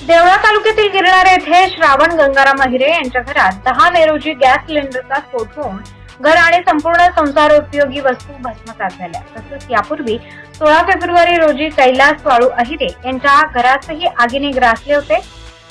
देवळा तालुक्यातील गिरणार येथे श्रावण गंगाराम अहिरे यांच्या घरात दहा मे रोजी गॅस सिलेंडरचा स्फोट होऊन घर आणि संपूर्ण संसार उपयोगी वस्तू भस्मसात झाल्या. तसंच यापूर्वी सोळा फेब्रुवारी रोजी कैलास वाळू अहिरे यांच्या घरातही आगीने ग्रासले होते.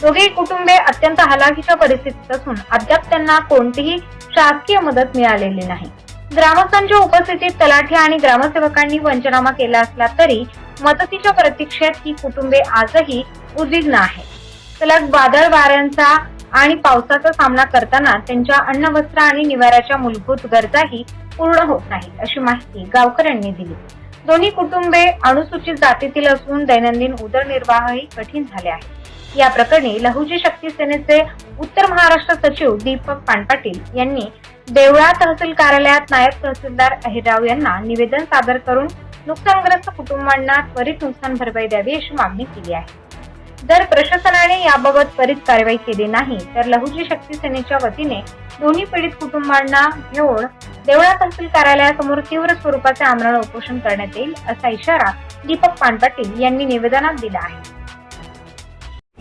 दोघेही कुटुंबे अत्यंत हलाखीच्या परिस्थितीत असून अद्याप त्यांना कोणतीही शासकीय मदत मिळालेली नाही. ग्रामस्थांच्या उपस्थितीत तलाठी आणि ग्रामसेवकांनी पंचनामा केला असला तरी मदतीच्या प्रतीक्षेत ही कुटुंबे आजही उद्विग्न आहेत सलग वादळ वाऱ्यांचा आणि पावसाचा सामना करताना त्यांच्या अन्न वस्त्र आणि निवाऱ्याच्या मूलभूत गरजाही पूर्ण होत नाहीत अशी माहिती गावकऱ्यांनी दिली. दोन्ही कुटुंबे अनुसूचित जातीतील असून दैनंदिन उदरनिर्वाहही कठीण झाले आहे या प्रकरणी लहुजी शक्ती सेनेचे उत्तर महाराष्ट्र सचिव दीपक पानपाटील यांनी देवळा तहसील कार्यालयात नायब तहसीलदार अहिरराव यांना निवेदन सादर करून नुकसानग्रस्त कुटुंबांना त्वरित नुकसान भरपाई द्यावी अशी मागणी केली आहे. जर प्रशासनाने याबाबत त्वरित कारवाई केली नाही तर लहुजी शक्ती सेनेच्या वतीने दोन्ही पीडित कुटुंबांना घेऊन देवळा तहसील कार्यालयासमोर तीव्र स्वरूपाचे आमरण उपोषण करण्यात येईल असा इशारा दीपक पानपाटील यांनी निवेदनात दिला आहे.